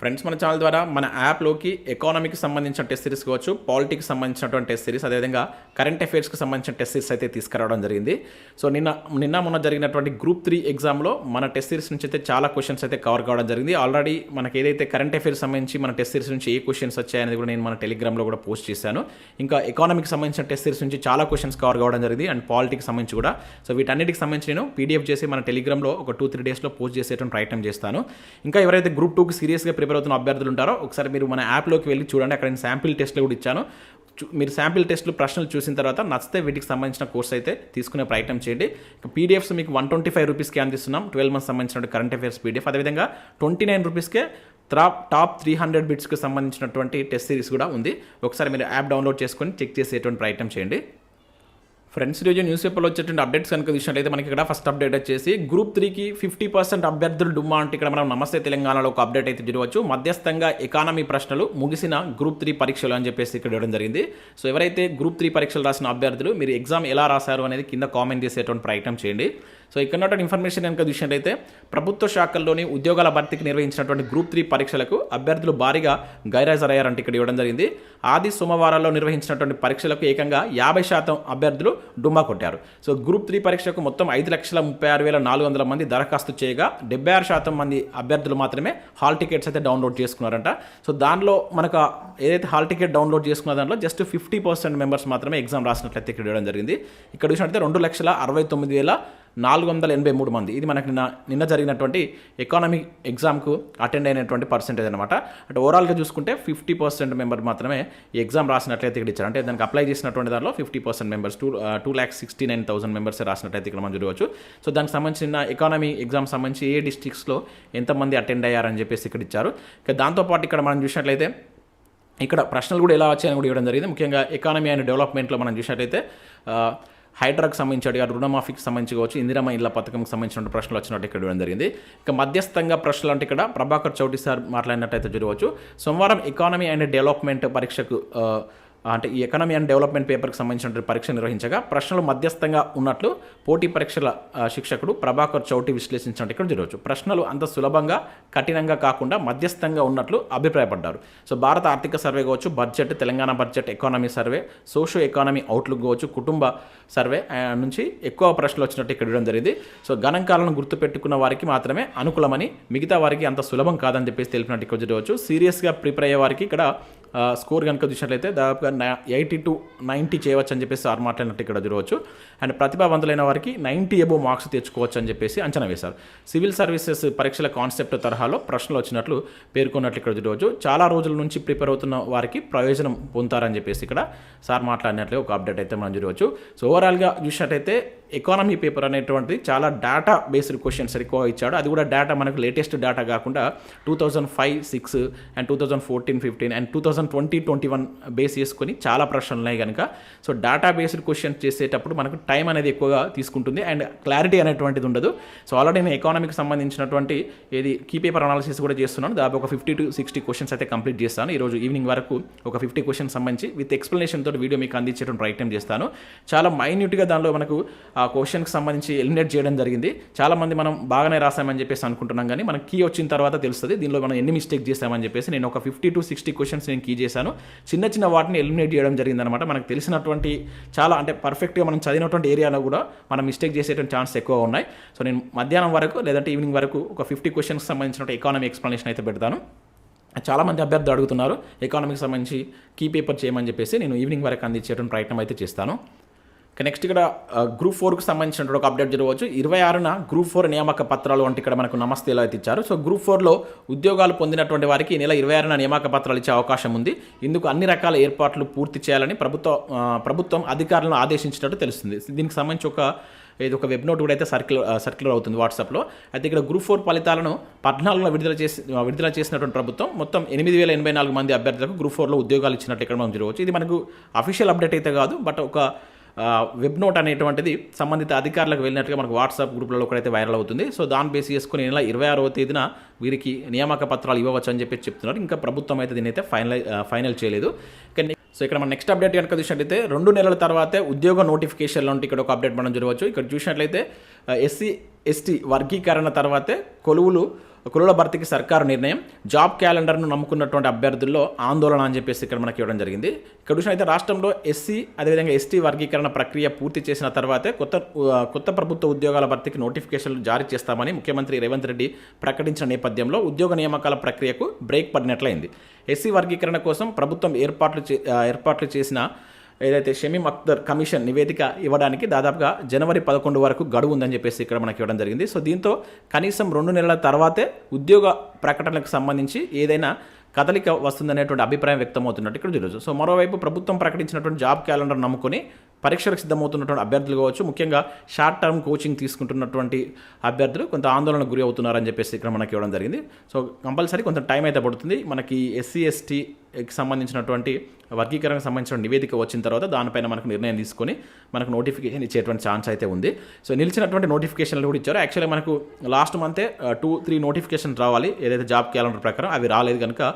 Friends మన channel ద్వారా మన యాప్లోకి ఎకానమీకి సంబంధించిన టెస్ట్ సిరీస్ కావచ్చు పాలిటిక్స్ సంబంధించినటువంటి టెస్ట్ సిరీస్ అదేవిధంగా కరెంట్ అఫైర్స్కి సంబంధించిన టెస్ట్ సిరీస్ అయితే తీసుకురావడం జరిగింది. సో నిన్న నిన్న మొన్న జరిగినటువంటి గ్రూప్ త్రీ ఎగ్జామ్లో మన టెస్ట్ సిరీస్ నుంచి అయితే చాలా క్వశ్చన్స్ అయితే కవర్ కావడం జరిగింది. ఆల్రెడీ మనకి ఏదైతే కరెంట్ అఫైర్స్ సంబంధించి మన టెస్ట్ సిరీస్ నుంచి ఏ క్వశ్చన్స్ వచ్చాయనేది కూడా నేను మన టెలిగ్రామ్లో కూడా పోస్ట్ చేశాను. ఇంకా ఎకానమీకి సంబంధించిన టెస్ట్ సిరీస్ నుంచి చాలా క్వశ్చన్స్ కవర్ కావడం జరిగింది అండ్ పాలిటిక్స్ సంబంధించి కూడా. సో వీటన్నిటికి సంబంధించి నేను పీడిఎఫ్ చేసి మన టెలిగ్రామ్లో ఒక టూ త్రీ డేస్లో పోస్ట్ చేసేటువంటి ప్రయత్నం చేస్తాను. ఇంకా ఎవరైతే గ్రూప్ టూకి సీరియస్గా ప్రిపేర్ అవుతున్న అభ్యర్థులు ఉంటారో ఒకసారి మీరు మన యాప్లోకి వెళ్ళి చూడండి. అక్కడ నేను శాంపిల్ టెస్ట్లు కూడా ఇచ్చాను. మీరు శాంపిల్ టెస్ట్లు ప్రశ్నలు చూసిన తర్వాత నచ్చితే వీటికి సంబంధించిన కోర్స్ అయితే తీసుకునే ప్రయత్నం చేయండి. పీడిఎఫ్స్ మీకు వన్ ట్వంటీ ఫైవ్ రూపీస్కి అందిస్తున్నాం ట్వెల్వ్ మంత్స్ సంబంధించిన కరెంట్ అఫైర్స్ పీడిఎఫ్. అదేవిధంగా ట్వంటీ నైన్ రూపీస్కే టాప్ టాప్ త్రీ హండ్రెడ్ బిట్స్కి సంబంధించినటువంటి టెస్ట్ సిరీస్ కూడా ఉంది. ఒకసారి మీరు యాప్ డౌన్లోడ్ చేసుకొని చెక్ చేసేటువంటి ప్రయత్నం చేయండి. ఫ్రెండ్స్ రోజు న్యూస్ పేపర్లో వచ్చేటువంటి అప్డేట్స్ కనుక చూసినట్లయితే మనకి ఇక్కడ ఫస్ట్ అప్డేట్ వచ్చేసి గ్రూప్ త్రీకి ఫిఫ్టీ పర్సెంట్ అభ్యర్థులు డుమ్మా అంటే ఇక్కడ మనం నమస్తే తెలంగాణలో ఒక అప్డేట్ అయితే చూడవచ్చు. మధ్యస్థంగా ఎకానమీ ప్రశ్నలు ముగిసిన గ్రూప్ త్రీ పరీక్షలు అని చెప్పేసి ఇక్కడ ఇవ్వడం జరిగింది. సో ఎవరైతే గ్రూప్ త్రీ పరీక్షలు రాసిన అభ్యర్థులు మీరు ఎగ్జామ్ ఎలా రాశారు అనేది కింద కామెంట్ చేసేటువంటి ప్రయత్నం చేయండి. సో ఇక్కడ ఉన్నటువంటి ఇన్ఫర్మేషన్ కనుక చూసినట్లయితే ప్రభుత్వ శాఖల్లోని ఉద్యోగాల భర్తీకి నిర్వహించినటువంటి గ్రూప్ త్రీ పరీక్షలకు అభ్యర్థులు భారీగా గైరాజరయ్యారంటే ఇక్కడ ఇవ్వడం జరిగింది. ఆది సోమవారాల్లో నిర్వహించినటువంటి పరీక్షలకు ఏకంగా యాభై శాతం అభ్యర్థులు డుమ్మా కొట్టారు. సో గ్రూప్ త్రీ పరీక్షకు మొత్తం ఐదు లక్షల ముప్పై ఆరు వేల నాలుగు వందల మంది దరఖాస్తు చేయగా డెబ్బై ఆరు శాతం మంది అభ్యర్థులు మాత్రమే హాల్ టికెట్స్ అయితే డౌన్లోడ్ చేసుకున్నారంట. సో దానిలో మనకు ఏదైతే హాల్ టికెట్ డౌన్లోడ్ చేసుకున్న దాంట్లో జస్ట్ ఫిఫ్టీ పర్సెంట్ మెంబర్స్ మాత్రమే ఎగ్జామ్ రాసినట్లయితే ఇక్కడ ఇవ్వడం జరిగింది. ఇక్కడ చూసినట్లయితే రెండు లక్షల అరవై తొమ్మిది వేల నాలుగు వందల ఎనభై మూడు మంది. ఇది మనకి నిన్న నిన్న జరిగినటువంటి ఎకానమిక్ ఎగ్జామ్కు అటెండ్ అయినటువంటి పర్సెంటేజ్ అనమాట అంటే ఓవరాల్గా చూసుకుంటే ఫిఫ్టీ పర్సెంట్ మెంబర్ మాత్రమే ఈ ఎగ్జామ్ రాసినట్లయితే ఇక్కడ ఇచ్చారు. అంటే దానికి అప్లై చేసినటువంటి దానిలో fifty percent members two two lakhs sixty nine thousand members రాసినట్లయితే ఇక్కడ మనం చూడవచ్చు. సో దానికి సంబంధించిన ఎకానమీ ఎగ్జామ్ సంబంధించి ఏ డిస్టిక్స్లో ఎంతమంది అటెండ్ అయ్యారని చెప్పేసి ఇక్కడ ఇచ్చారు. ఇక దాంతోపాటు ఇక్కడ మనం చూసినట్లయితే ఇక్కడ ప్రశ్నలు కూడా ఎలా వచ్చాయని కూడా ఇవ్వడం జరిగింది. ముఖ్యంగా ఎకానమీ అండ్ డెవలప్మెంట్లో మనం చూసినట్లయితే uh, హైడ్రాకు సంబంధించి అడిగారు రుణమాఫీకి సంబంధించి కావచ్చు ఇందిరమ్మ ఇళ్ళ పథకంకి సంబంధించిన ప్రశ్నలు వచ్చినట్టు ఇక్కడ ఇవ్వడం జరిగింది. ఇక మధ్యస్థంగా ప్రశ్నలు అంటే ఇక్కడ ప్రభాకర్ చౌటి సార్ మాట్లాడినట్టయితే చూడవచ్చు సోమవారం ఎకానమీ అండ్ డెవలప్మెంట్ పరీక్షకు అంటే ఈ ఎకనమీ అండ్ డెవలప్మెంట్ పేపర్కి సంబంధించిన పరీక్ష నిర్వహించగా ప్రశ్నలు మధ్యస్థంగా ఉన్నట్లు పోటీ పరీక్షల శిక్షకుడు ప్రభాకర్ చౌటి విశ్లేషించినట్టు ఇక్కడ జరగవచ్చు. ప్రశ్నలు అంత సులభంగా కఠినంగా కాకుండా మధ్యస్థంగా ఉన్నట్లు అభిప్రాయపడ్డారు. సో భారత ఆర్థిక సర్వే కావచ్చు budget Telangana budget economy survey socio economy outlook కావచ్చు కుటుంబ సర్వే నుంచి ఎక్కువ ప్రశ్నలు వచ్చినట్టు ఇక్కడ ఇవ్వడం జరిగింది. సో గణాంకాలను గుర్తుపెట్టుకున్న వారికి మాత్రమే అనుకూలమని మిగతా వారికి అంత సులభం కాదని చెప్పేసి తెలిపినట్టు ఇక్కడ జరగవచ్చు. సీరియస్గా ప్రిపేర్ అయ్యే వారికి ఇక్కడ స్కోర్ కనుక చూసినట్లయితే దాదాపుగా ఎయిటీ టు నైంటీ చేయవచ్చు అని చెప్పేసి సార్ మాట్లాడినట్టు ఇక్కడ చూడవచ్చు. అండ్ ప్రతిభావంతులైన వారికి నైంటీ ఎబో మార్క్స్ తెచ్చుకోవచ్చు అని చెప్పేసి అంచనా వేశారు. సివిల్ సర్వీసెస్ పరీక్షల కాన్సెప్ట్ తరహాలో ప్రశ్నలు వచ్చినట్లు పేర్కొన్నట్లు ఇక్కడ చూడవచ్చు. చాలా రోజుల నుంచి ప్రిపేర్ అవుతున్న వారికి ప్రయోజనం పొందుతారని చెప్పేసి ఇక్కడ సార్ మాట్లాడినట్లు ఒక అప్డేట్ అయితే మనం చూడవచ్చు. సో ఓవరాల్గా చూసినట్టయితే ఎకానమీ పేపర్ అనేటువంటిది చాలా డేటా బేస్డ్ క్వశ్చన్స్ ఎక్కువ ఇచ్చాడు. అది కూడా డేటా మనకు లేటెస్ట్ డేటా కాకుండా two thousand five six and two thousand fourteen fifteen and two thousand twenty twenty one base చేసుకొని చాలా ప్రశ్నలు ఉన్నాయి కనుక సో డేటా బేస్డ్ క్వశ్చన్స్ చేసేటప్పుడు మనకు టైం అనేది ఎక్కువగా తీసుకుంటుంది అండ్ క్లారిటీ అనేటువంటిది ఉండదు. సో ఆల్రెడీ నేను ఎకానమీకి సంబంధించినటువంటి ఏది కీ పేపర్ అనాలిసిస్ కూడా చేస్తున్నాను. దాదాపు ఒక ఫిఫ్టీ టు సిక్స్టీ క్వశ్చన్స్ అయితే కంప్లీట్ చేస్తాను. ఈరోజు ఈవినింగ్ వరకు ఒక ఫిఫ్టీ క్వశ్చన్స్ సంబంధించి విత్ ఎక్స్ప్లెనేషన్ తోటి వీడియో మీకు అందించేటువంటి ప్రయత్నం చేస్తాను. చాలా మైన్యూట్గా దానిలో మనకు ఆ క్వశ్చన్కి సంబంధించి ఎలిమినేట్ చేయడం జరిగింది. చాలామంది మనం బాగానే రాసామని చెప్పేసి అనుకుంటున్నాం కానీ మనకి కీ వచ్చిన తర్వాత తెలుస్తుంది. దీనిలో మనం ఎన్ని మిస్టేక్ చేసామని చెప్పేసి నేను ఒక ఫిఫ్టీ టు సిక్స్టీ క్వశ్చన్స్ నేను కీ చేశాను. చిన్న చిన్న వాటిని ఎలిమినేట్ చేయడం జరిగిందనమాట మనకు తెలిసినటువంటి చాలా అంటే పర్ఫెక్ట్గా మనం చదివినటువంటి ఏరియాలో కూడా మనం మిస్టేక్ చేసేటువంటి ఛాన్స్ ఎక్కువ ఉన్నాయి. సో నేను మధ్యాహ్నం వరకు లేదంటే ఈవినింగ్ వరకు ఒక ఫిఫ్టీ క్వశ్చన్కి సంబంధించిన ఎకానమీ ఎక్స్ప్లెనేషన్ అయితే పెడతాను. చాలామంది అభ్యర్థులు అడుగుతున్నారు ఎకానమీకి సంబంధించి కీ పేపర్ చేయమని చెప్పేసి నేను ఈవినింగ్ వరకు అందించేటువంటి ప్రయత్నం అయితే చేస్తాను. నెక్స్ట్ ఇక్కడ గ్రూప్ ఫోర్కి సంబంధించినటువంటి ఒక అప్డేట్ జరగవచ్చు. ఇరవై ఆరున గ్రూప్ ఫోర్ నియామక పత్రాలు అంటే ఇక్కడ మనకు నమస్తే ఇలా అయితే ఇచ్చారు. సో గ్రూప్ ఫోర్లో ఉద్యోగాలు పొందినటువంటి వారికి ఈ నెల ఇరవై ఆరున నియామక పత్రాలు ఇచ్చే అవకాశం ఉంది. ఇందుకు అన్ని రకాల ఏర్పాట్లు పూర్తి చేయాలని ప్రభుత్వ ప్రభుత్వం అధికారులను ఆదేశించినట్టు తెలుస్తుంది. దీనికి సంబంధించి ఒక ఇది ఒక వెబ్ నోట్ కూడా అయితే సర్క్యులర్ సర్క్యులర్ అవుతుంది వాట్సాప్లో అయితే ఇక్కడ గ్రూప్ ఫోర్ ఫలితాలను పద్నాలుగులో విడుదల చేసి విడుదల చేసినటువంటి ప్రభుత్వం మొత్తం ఎనిమిది వేల ఎనభై నాలుగు మంది అభ్యర్థులకు గ్రూప్ ఫోర్లో ఉద్యోగాలు ఇచ్చినట్టు ఇక్కడ మనం చూడవచ్చు. ఇది మనకు అఫీషియల్ అప్డేట్ అయితే కాదు బట్ ఒక వెబ్ నోట్ అనేటువంటిది సంబంధిత అధికారులకు వెళ్ళినట్టుగా మనకు వాట్సాప్ గ్రూప్లలో కూడా అయితే వైరల్ అవుతుంది. సో దాన్ని బేస్ చేసుకుని నెల ఇరవై ఆరవ తేదీన వీరికి నియామక పత్రాలు ఇవ్వవచ్చు అని చెప్పి చెప్తున్నారు. ఇంకా ప్రభుత్వం అయితే దీన్ని అయితే ఫైనల్ ఫైనల్ చేయలేదు. కానీ సో ఇక్కడ మన నెక్స్ట్ అప్డేట్ కనుక చూసినట్లయితే రెండు నెలల తర్వాతే ఉద్యోగ నోటిఫికేషన్లో ఉంటే ఇక్కడ ఒక అప్డేట్ మనం చూడవచ్చు. ఇక్కడ చూసినట్లయితే ఎస్సీ ఎస్టీ వర్గీకరణ తర్వాతే కొలువులు కురుల భర్తీకి సర్కారు నిర్ణయం. జాబ్ క్యాలెండర్ను నమ్ముకున్నటువంటి అభ్యర్థుల్లో ఆందోళన అని చెప్పేసి ఇక్కడ మనకి ఇవ్వడం జరిగింది. ఇక్కడ అయితే రాష్ట్రంలో ఎస్సీ అదేవిధంగా ఎస్టీ వర్గీకరణ ప్రక్రియ పూర్తి చేసిన తర్వాతే కొత్త కొత్త ప్రభుత్వ ఉద్యోగాల భర్తీకి నోటిఫికేషన్లు జారీ చేస్తామని ముఖ్యమంత్రి రేవంత్ రెడ్డి ప్రకటించిన నేపథ్యంలో ఉద్యోగ నియామకాల ప్రక్రియకు బ్రేక్ పడినట్లయింది. ఎస్సీ వర్గీకరణ కోసం ప్రభుత్వం ఏర్పాట్లు చే- ఏర్పాట్లు చేసిన ఏదైతే షమీ అక్తర్ కమిషన్ నివేదిక ఇవ్వడానికి దాదాపుగా జనవరి పదకొండు వరకు గడువు ఉందని చెప్పేసి ఇక్కడ మనకి ఇవ్వడం జరిగింది. సో దీంతో కనీసం రెండు నెలల తర్వాతే ఉద్యోగ ప్రకటనలకు సంబంధించి ఏదైనా కదలిక వస్తుందనేటువంటి అభిప్రాయం వ్యక్తమవుతున్నట్టు ఇక్కడ తెలుసు. సో మరోవైపు ప్రభుత్వం ప్రకటించినటువంటి జాబ్ క్యాలెండర్ నమ్ముకొని పరీక్షలకు సిద్ధమవుతున్నటువంటి అభ్యర్థులు కావచ్చు ముఖ్యంగా షార్ట్ టర్మ్ కోచింగ్ తీసుకుంటున్నటువంటి అభ్యర్థులు కొంత ఆందోళనకు గురి అవుతున్నారని చెప్పేసి ఇక్కడ మనకి ఇవ్వడం జరిగింది. సో కంపల్సరీ కొంత టైం అయితే పడుతుంది. మనకి ఎస్సీ ఎస్టీకి సంబంధించినటువంటి వర్గీకరణకు సంబంధించిన నివేదిక వచ్చిన తర్వాత దానిపైన మనకు నిర్ణయం తీసుకొని మనకు నోటిఫికేషన్ ఇచ్చేటువంటి ఛాన్స్ అయితే ఉంది. సో నిలిచినటువంటి నోటిఫికేషన్లు కూడా ఇచ్చారు. యాక్చువల్లీ మనకు లాస్ట్ మంతే టూ త్రీ నోటిఫికేషన్ రావాలి. ఏదైతే జాబ్ క్యాలెండర్ ప్రకారం అవి రాలేదు కనుక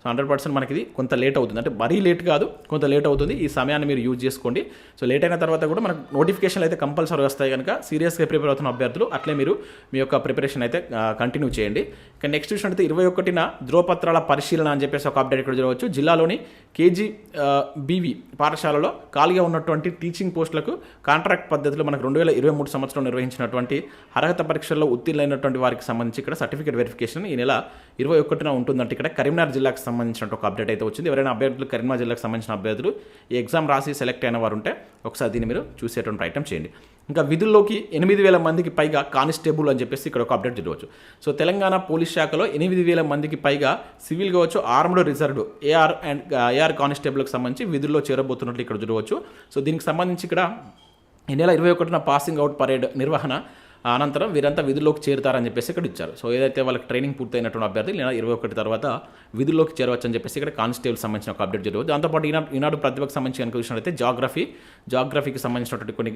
సో హండ్రెడ్ పర్సెంట్ మనకి ఇది కొంత లేట్ అవుతుంది. అంటే మరీ లేట్ కాదు కొంత లేట్ అవుతుంది. ఈ సమయాన్ని మీరు యూజ్ చేసుకోండి. సో లేట్ అయిన తర్వాత కూడా మనకు నోటిఫికేషన్లు అయితే కంపల్సరీ వస్తాయి కనుక సీరియస్గా ప్రిపేర్ అవుతున్న అభ్యర్థులు అట్లే మీరు మీ యొక్క ప్రిపరేషన్ అయితే కంటిన్యూ చేయండి. ఇక నెక్స్ట్ అయితే ఇరవై ఒకటిన ధ్రువపత్రాల పరిశీలన అని చెప్పేసి ఒక అప్డేట్ ఇక్కడ చూడవచ్చు. జిల్లాలోని కేజీ బీవీ పాఠశాలలో ఖాళీగా ఉన్నటువంటి టీచింగ్ పోస్టులకు కాంట్రాక్ట్ పద్ధతిలో మనకు రెండు వేల ఇరవై మూడు సంవత్సరం నిర్వహించినటువంటి అర్హత పరీక్షల్లో ఉత్తీర్ణైనటువంటి వారికి సంబంధించి ఇక్కడ సర్టిఫికేట్ వెరిఫికేషన్ ఈ నెల ఇరవై ఒకటిన ఉంటుందంటే. ఇక్కడ కరీంనగర్ జిల్లాకు సంబంధించిన ఒక అప్డేట్ అయితే వచ్చింది. ఎవరైనా అభ్యర్థులు కరీంనగర్ జిల్లాకు సంబంధించిన అభ్యర్థులు ఈ ఎగ్జామ్ రాసి సెలెక్ట్ అయిన వారు ఉంటే ఒకసారి దీన్ని మీరు చూసేటువంటి ప్రయత్నం చేయండి. ఇంకా విధుల్లోకి ఎనిమిది వేల మందికి పైగా కానిస్టేబుల్ అని చెప్పేసి ఇక్కడ ఒక అప్డేట్ చూడవచ్చు సో తెలంగాణ పోలీస్ శాఖలో ఎనిమిది వేల మందికి పైగా సివిల్ కావచ్చు armed reserved AR and AR కానిస్టేబుల్కి సంబంధించి విధుల్లో చేరబోతున్నట్లు ఇక్కడ చూడవచ్చు సో దీనికి సంబంధించి ఇక్కడ ఈ నెల ఇరవై ఒకటిన పాసింగ్ అవుట్ పరేడ్ నిర్వహణ అనంతరం వీరంతా విధుల్లోకి చేరుతారని చెప్పేసి ఇక్కడ ఇచ్చారు. సో ఏదైతే వాళ్ళకి ట్రైనింగ్ పూర్తయినటువంటి అభ్యర్థి లేదా ఇరవై ఒకటి తర్వాత విధుల్లోకి చేరవచ్చు అని చెప్పేసి ఇక్కడ కానిస్టేబుల్ సంబంధించిన ఒక అప్డేట్ జరగదు. దాంతోపాటు ఈనాడు ఈనాడు ప్రతిభకు సంబంధించి కనుక చూసినట్లయితే జాగ్రఫీ జాగ్రఫీకి సంబంధించినటువంటి కొన్ని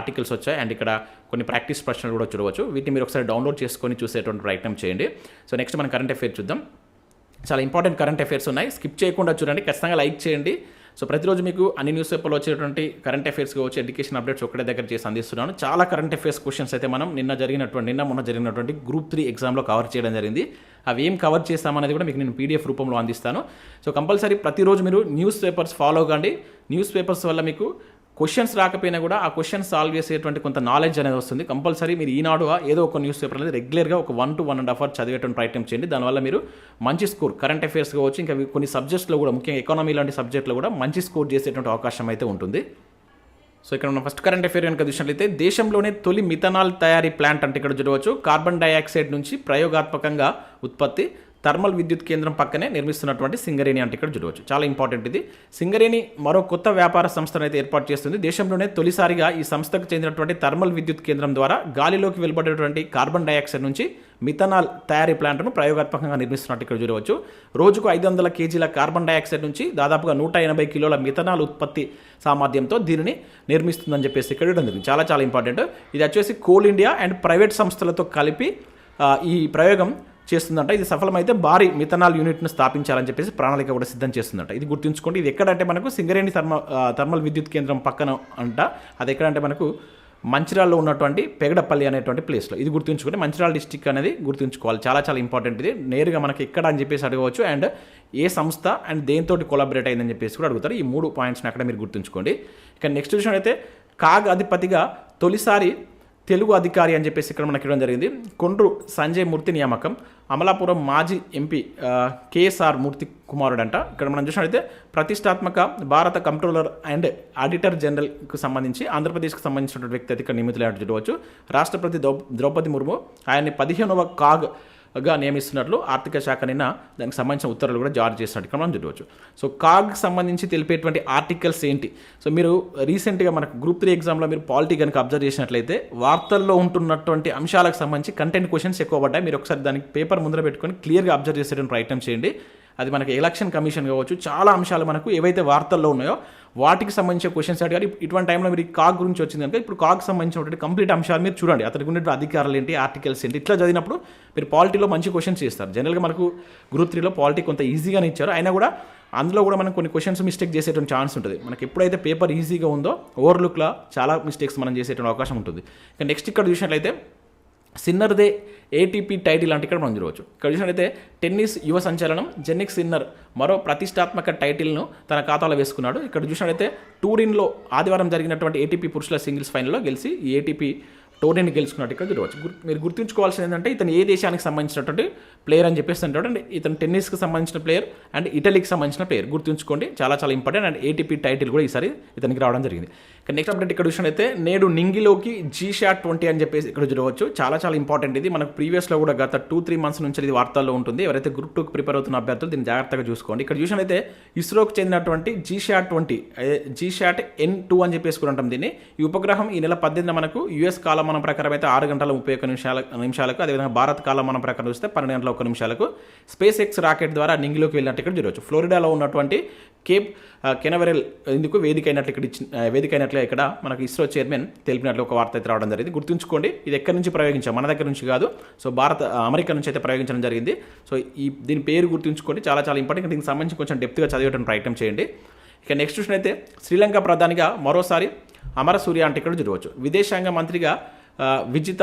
ఆర్టికల్స్ వచ్చాయి. అండ్ ఇక్కడ కొన్ని ప్రాక్టీస్ ప్రశ్నలు కూడా చూడవచ్చు. వీటిని మీరు ఒకసారి డౌన్లోడ్ చేసుకొని చూసేటువంటి ప్రయత్నం చేయండి. సో నెక్స్ట్ మనం కరెంట్ అఫేర్ చూద్దాం. చాలా ఇంపార్టెంట్ కరెంట్ అఫైర్స్ ఉన్నాయి. స్కిప్ చేయకుండా చూడండి. ఖచ్చితంగా లైక్ చేయండి. సో ప్రతిరోజు మీకు అన్ని న్యూస్ పేపర్లో వచ్చేటువంటి కరెంట్ అఫైర్స్ వచ్చి ఎడ్యుకేషన్ అప్డేట్స్ ఒక్కడే దగ్గర చేసి అందిస్తున్నాను. చాలా కరెంట్ అఫైర్స్ క్వశ్చన్స్ అయితే మనం నిన్న జరిగినటువంటి నిన్న మొన్న జరిగినటువంటి గ్రూప్ త్రీ ఎగ్జామ్లో కవర్ చేయడం జరిగింది. అవి ఏం కవర్ చేస్తామనేది కూడా మీకు నేను పీడిఎఫ్ రూపంలో అందిస్తాను. సో కంపల్సరీ ప్రతిరోజు మీరు న్యూస్ పేపర్స్ ఫాలో కండి. న్యూస్ పేపర్స్ వల్ల మీకు క్వశ్చన్స్ రాకపోయినా కూడా ఆ క్వశ్చన్ సాల్వ్ చేసేటువంటి కొంత నాలెడ్జ్ అనేది వస్తుంది. కంపల్సరీ మీరు ఈనాడు ఏదో ఒక న్యూస్ పేపర్ అనేది రెగ్యులర్గా ఒక one to one and half hour చదివేటువంటి ప్రయత్నం చేయండి. దానివల్ల మీరు మంచి స్కోర్ కరెంట్ అఫైర్స్ కావచ్చు ఇంకా కొన్ని సబ్జెక్ట్స్లో కూడా ముఖ్యంగా ఎకానమీ లాంటి సబ్జెక్ట్లో కూడా మంచి స్కోర్ చేసేటువంటి అవకాశం అయితే ఉంటుంది. సో ఇక్కడ మనం ఫస్ట్ కరెంట్ అఫేర్ కనుక చూసినట్లయితే దేశంలోనే తొలి మిథనాల్ తయారీ ప్లాంట్ అంటే ఇక్కడ చూడవచ్చు. కార్బన్ డైఆక్సైడ్ నుంచి ప్రయోగాత్మకంగా ఉత్పత్తి థర్మల్ విద్యుత్ కేంద్రం పక్కనే నిర్మిస్తున్నటువంటి సింగరేణి అంటే ఇక్కడ చూడవచ్చు. చాలా ఇంపార్టెంట్ ఇది. సింగరేణి మరో కొత్త వ్యాపార సంస్థను అయితే ఏర్పాటు చేస్తుంది. దేశంలోనే తొలిసారిగా ఈ సంస్థకు చెందినటువంటి థర్మల్ విద్యుత్ కేంద్రం ద్వారా గాలిలోకి వెలువడేటువంటి కార్బన్ డైఆక్సైడ్ నుంచి మిథనాల్ తయారీ ప్లాంట్ను ప్రయోగాత్మకంగా నిర్మిస్తున్నట్టు ఇక్కడ చూడవచ్చు. రోజుకు ఐదు వందల కేజీల కార్బన్ డైఆక్సైడ్ నుంచి దాదాపుగా నూట ఎనభై కిలోల మిథనాల్ ఉత్పత్తి సామర్థ్యంతో దీనిని నిర్మిస్తుందని చెప్పేసి ఇక్కడ జరిగింది. చాలా చాలా ఇంపార్టెంట్ ఇది వచ్చేసి కోల్ ఇండియా అండ్ ప్రైవేట్ సంస్థలతో కలిపి ఈ ప్రయోగం చేస్తుందంట. ఇది సఫలమైతే భారీ మిథనాల్ యూనిట్ను స్థాపించాలని చెప్పేసి ప్రణాళిక కూడా సిద్ధం చేస్తుందంట. ఇది గుర్తుంచుకోండి. ఇది ఎక్కడంటే మనకు సింగరేణి థర్మ థర్మల్ విద్యుత్ కేంద్రం పక్కన అంట. అది ఎక్కడంటే మనకు మంచిర్యాలలో ఉన్నటువంటి పెగడపల్లి అనేటువంటి ప్లేస్లో. ఇది గుర్తుంచుకుంటే మంచిర్యాల డిస్టిక్ అనేది గుర్తుంచుకోవాలి. చాలా చాలా ఇంపార్టెంట్ ఇది. నేరుగా మనకి ఎక్కడ అని చెప్పేసి అడగవచ్చు. అండ్ ఏ సంస్థ అండ్ దేనితోటి కొలాబరేట్ అయిందని చెప్పేసి కూడా అడుగుతారు. ఈ మూడు పాయింట్స్ని అక్కడ మీరు గుర్తుంచుకోండి. ఇక నెక్స్ట్ విషయం అయితే కాగ్ అధిపతిగా తొలిసారి తెలుగు అధికారి అని చెప్పేసి ఇక్కడ మనకి ఇవ్వడం జరిగింది. కొండ్రు సంజయ్ మూర్తి నియామకం. అమలాపురం మాజీ ఎంపీ కేఎస్ఆర్ మూర్తి కుమారుడంట. ఇక్కడ మనం చూసినట్లయితే ప్రతిష్టాత్మక భారత కంట్రోలర్ అండ్ ఆడిటర్ జనరల్కు సంబంధించి ఆంధ్రప్రదేశ్కి సంబంధించినటువంటి వ్యక్తి అయితే ఇక్కడ నియమితులు చూడవచ్చు. రాష్ట్రపతి ద్రౌ ద్రౌపది ముర్ము. ఆయన్ని పదిహేనవ కాగ్ గా నియమిస్తున్నట్లు ఆర్థిక శాఖ నిన్న దానికి సంబంధించిన ఉత్తర్వులు కూడా జారీ చేసినట్టు ఇక్కడ మనం చూడవచ్చు. సో కాగ్ సంబంధించి తెలిపేటువంటి ఆర్టికల్స్ ఏంటి? సో మీరు రీసెంట్గా మనకు గ్రూప్ త్రీ ఎగ్జామ్లో మీరు పాలిటీ కనుక అబ్జర్వ్ చేసినట్లయితే వార్తల్లో ఉంటున్నటువంటి అంశాలకు సంబంధించి కంటెంట్ క్వశ్చన్స్ ఎక్కువ పడ్డాయి. మీరు ఒకసారి దానికి పేపర్ ముందర పెట్టుకొని క్లియర్గా అబ్జర్వ్ చేసేటువంటి ప్రయత్నం చేయండి. అది మనకి ఎలక్షన్ కమిషన్ కావచ్చు చాలా అంశాలు మనకు ఏవైతే వార్తల్లో ఉన్నాయో వాటికి సంబంధించిన క్వశ్చన్స్ అడిగారు. ఇటువంటి టైంలో మీరు కాక్ గురించి వచ్చింది కనుక ఇప్పుడు కాక్ సంబంధించినటువంటి కంప్లీట్ అంశాలు మీరు చూడండి. అతనికి ఉన్నటువంటి అధికారాలు ఏంటి ఆర్టికల్స్ ఏంటి ఇట్లా చదివినప్పుడు మీరు పాలిటీలో మంచి క్వశ్చన్స్ చేస్తారు. జనరల్గా మనకు గ్రూప్ త్రీలో పాలిటీ కొంత ఈజీగానే ఇచ్చారు. అయినా కూడా అందులో కూడా మనం కొన్ని క్వశ్చన్స్ మిస్టేక్ చేసేటువంటి ఛాన్స్ ఉంటుంది. మనకి ఎప్పుడైతే పేపర్ ఈజీగా ఉందో ఓవర్లుక్లో చాలా మిస్టేక్స్ మనం చేసేటువంటి అవకాశం ఉంటుంది. ఇక నెక్స్ట్ ఇక్కడ చూసినట్లయితే సిన్నర్దే ఏటీపీ టైటిల్ అంటే ఇక్కడ మనం చూడవచ్చు. ఇక్కడ చూసినట్లయితే టెన్నిస్ యువ సంచలనం జెన్నిక్ సిన్నర్ మరో ప్రతిష్టాత్మక టైటిల్ను తన ఖాతాలో వేసుకున్నాడు. ఇక్కడ చూసినట్లయితే టూరిన్లో ఆదివారం జరిగినటువంటి ఏటీపీ పురుషుల సింగిల్స్ ఫైనల్లో గెలిచి ఈ ఏటీపీ టోర్నీని గెలుచుకున్నట్టు ఇక్కడ చూడవచ్చు మీరు గుర్తుంచుకోవాల్సింది ఏంటంటే ఇతను ఏ దేశానికి సంబంధించినటువంటి ప్లేయర్ అని చెప్పేసి అంటాడు అండ్ ఇతను టెన్నిస్కి సంబంధించిన ప్లేయర్ అండ్ ఇటలీకి సంబంధించిన ప్లేయర్. గుర్తుంచుకోండి చాలా చాలా ఇంపార్టెంట్. అండ్ ఏటీపీ టైటిల్ కూడా ఈసారి ఇతనికి రావడం జరిగింది. ఇక నెక్స్ట్ అప్డేట్ ఇక్కడ చూసినట్లయితే నేడు నింగిలోకి జీ షాట్ ట్వంటీ అని చెప్పేసి ఇక్కడ చూడవచ్చు చాలా చాలా ఇంపార్టెంట్ ఇది. మనకు ప్రీవియస్లో కూడా గత టూ త్రీ మంత్స్ నుంచి ఇది వార్తల్లో ఉంటుంది. ఎవరైతే గ్రూప్ టూకి ప్రిపేర్ అవుతున్న అభ్యర్థులు దీన్ని జాగ్రత్తగా చూసుకోండి. ఇక్కడ చూసినట్లయితే ఇస్రోకి చెందినటువంటి GSAT twenty GSAT N two అని చెప్పేసి కూడా అంటాం దీన్ని. ఈ ఉపగ్రహం ఈ నెల పద్దెనిమిది మనకు యుఎస్ కాలమానం ప్రకారం అయితే ఆరు గంటల ముప్పై ఒక్క నిమిషాల నిమిషాలకు అదేవిధంగా భారత్ కాలమానం ప్రకారం చూస్తే పన్నెండు గంటల ఒక్క నిమిషాలకు స్పేస్ ఎక్స్ రాకెట్ ద్వారా నింగిలోకి వెళ్ళినట్టు ఇక్కడ చూడవచ్చు ఫ్లోరిడాలో ఉన్నటువంటి కేప్ కెనవెరల్ ఇందుకు వేదిక అయినట్లు ఇక్కడ ఇచ్చిన వేదిక అయినట్లు ఇక్కడ మనకు ఇస్రో చైర్మన్ తెలిపినట్లు ఒక వార్త అయితే రావడం జరిగింది. గుర్తుంచుకోండి ఇది ఎక్కడి నుంచి ప్రయోగించాం? మన దగ్గర నుంచి కాదు. సో భారత అమెరికా నుంచి అయితే ప్రయోగించడం జరిగింది. సో ఈ దీని పేరు గుర్తుంచుకోండి. చాలా చాలా ఇంపార్టెంట్. దీనికి సంబంధించి కొంచెం డెప్త్గా చదివేయడానికి ప్రయత్నం చేయండి. ఇక నెక్స్ట్ అయితే శ్రీలంక ప్రధానిగా మరోసారి అమర సూర్య అంటే ఇక్కడ చూడవచ్చు. విదేశాంగ మంత్రిగా విజిత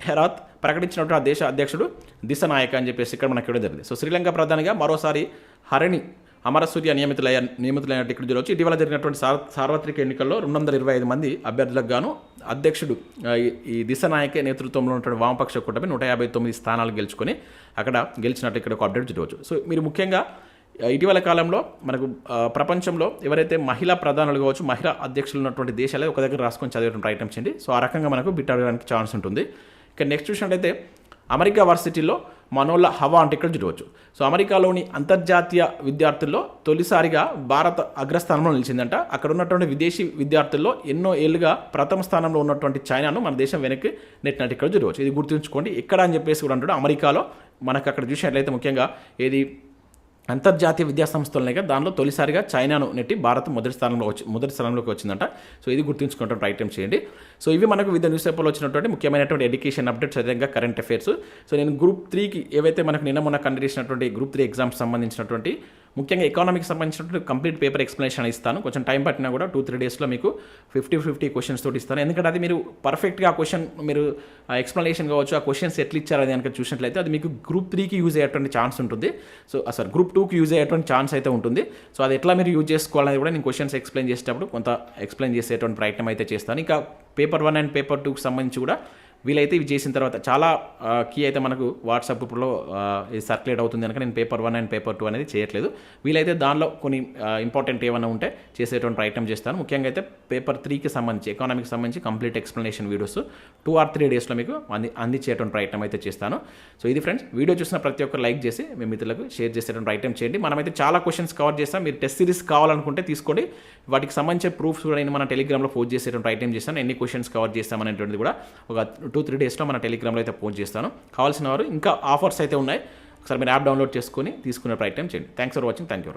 హెరాత్ ప్రకటించినట్టు ఆ దేశ అధ్యక్షుడు దిశ నాయక అని చెప్పేసి ఇక్కడ మనకి ఇవ్వడం జరిగింది. సో శ్రీలంక ప్రధానిగా మరోసారి హరిణి అమరసూర్య నియమితులయ్య నియమితులైనట్టు ఇక్కడ చూడవచ్చు ఇటీవల జరిగినటువంటి సార్ సార్వత్రిక ఎన్నికల్లో రెండు వందల ఇరవై ఐదు మంది అభ్యర్థులకు గాను అధ్యక్షుడు ఈ- దిశ నాయకే నేతృత్వంలో ఉన్నటువంటి వామపక్ష కూటమి నూట యాభై తొమ్మిది స్థానాలు గెలుచుకొని అక్కడ గెలిచినట్టు ఇక్కడ ఒక అప్డేట్ చూడవచ్చు. సో మీరు ముఖ్యంగా ఇటీవల కాలంలో మనకు ప్రపంచంలో ఎవరైతే మహిళా ప్రధానులు కావచ్చు మహిళా అధ్యక్షులు ఉన్నటువంటి దేశాలే ఒక దగ్గర రాసుకొని చదివేటువంటి ప్రయత్నం చేయండి సో ఆ రకంగా మనకు బిట్ అడగడానికి ఛాన్స్ ఉంటుంది. ఇక నెక్స్ట్ చూసినట్లయితే అమెరికా వర్సిటీలో మనోళ్ళ హవా అంటే ఇక్కడ చూడవచ్చు. సో అమెరికాలోని అంతర్జాతీయ విద్యార్థుల్లో తొలిసారిగా భారత అగ్రస్థానంలో నిలిచిందంట. అక్కడ ఉన్నటువంటి విదేశీ విద్యార్థుల్లో ఎన్నో ఏళ్ళుగా ప్రథమ స్థానంలో ఉన్నటువంటి చైనాను మన దేశం వెనక్కి నెట్టినట్టు ఇక్కడ చూడవచ్చు. ఇది గుర్తుంచుకోండి. ఎక్కడ అని చెప్పేసి కూడా అంటాడు. అమెరికాలో మనకు అక్కడ చూసినట్లయితే ముఖ్యంగా ఏది అంతర్జాతీయ విద్యా సంస్థలనే కదా దానిలో తొలిసారిగా చైనాను నెట్టి భారత్ మొదటి స్థానంలో వచ్చి మొదటి స్థానంలోకి వచ్చిందంట. సో ఇది గుర్తుంచుకుంటాం ప్రయత్నం చేయండి. సో ఇవి మనకు వివిధ న్యూస్ పేపర్లో వచ్చినటువంటి ముఖ్యమైనటువంటి ఎడ్యుకేషన్ అప్డేట్స్ అదేవిధంగా కరెంట్ అఫైర్స్ సో నేను గ్రూప్ త్రీకి ఏవైతే మనకు నిన్న మొన్న కండక్ట్ చేసినటువంటి గ్రూప్ త్రీ ఎగ్జామ్స్ సంబంధించినటువంటి ముఖ్యంగా ఎకానమీకి సంబంధించినటువంటి కంప్లీట్ పేపర్ ఎక్స్ప్లెనేషన్ ఇస్తాను. కొంచెం టైం పట్టినా కూడా టూ త్రీ డేస్లో మీకు ఫిఫ్టీ ఫిఫ్టీ క్వశ్చన్స్ తోటి ఇస్తాను. ఎందుకంటే అది మీరు పర్ఫెక్ట్గా ఆ క్వశ్చన్ మీరు ఎక్స్ప్లెనేషన్ కావచ్చు ఆ క్వశ్చన్స్ ఎట్లా ఇచ్చారు అది కనుక చూసినట్లయితే అది మీకు గ్రూప్ త్రీకి యూజ్ అయ్యేటువంటి ఛాన్స్ ఉంటుంది. సో సార్ గ్రూప్ టూకి యూజ్ అయ్యేటువంటి ఛాన్స్ అయితే ఉంటుంది. సో అది ఎట్లా మీరు యూజ్ చేసుకోవాలని కూడా నేను క్వశ్చన్స్ ఎక్స్ప్లెయిన్ చేసేటప్పుడు కొంత ఎక్స్ప్లెయిన్ చేసేటువంటి ప్రయత్నం అయితే చేస్తాను. ఇంకా పేపర్ వన్ అండ్ పేపర్ టూకి సంబంధించి కూడా వీలైతే ఇవి చేసిన తర్వాత చాలా కీ అయితే మనకు వాట్సాప్ గ్రూప్లో ఇది సర్క్యులేట్ అవుతుంది కనుక నేను paper one and paper two అనేది చేయట్లేదు. వీలైతే దానిలో కొన్ని ఇంపార్టెంట్ ఏమైనా ఉంటే చేసేటువంటి ప్రయత్నం చేస్తాను. ముఖ్యంగా అయితే పేపర్ త్రీకి సంబంధించి ఎకానమీకి సంబంధించి complete explanation videos two or three డేస్లో మీకు అంది అందించేటువంటి ప్రయత్నం అయితే చేస్తాను. సో ఇది ఫ్రెండ్స్ వీడియో చూసిన ప్రతి ఒక్కరు లైక్ చేసి మీ మిత్రులకు షేర్ చేసేటువంటి ప్రయత్నం చేయండి. మనమైతే చాలా క్వశ్చన్స్ కవర్ చేస్తాం. మీరు టెస్ట్ సిరీస్ కావాలనుకుంటే తీసుకోండి. వాటికి సంబంధించిన ప్రూఫ్స్ కూడా నేను మన టెలిగ్రామ్లో పోస్ట్ చేసేటువంటి ప్రయత్నం చేస్తాను. ఎన్ని క్వశ్చన్స్ కవర్ చేస్తామనేటువంటిది కూడా ఒక టూ త్రీ డేస్లో మన టెలిగ్రామ్లో అయితే పోస్ట్ చేస్తాను. కావాల్సిన వారు ఇంకా ఆఫర్స్ అయితే ఉన్నాయి. ఒకసారి మీరు యాప్ డౌన్లోడ్ చేసుకొని తీసుకునే ప్రయత్నం చేయండి. Thanks for watching thank you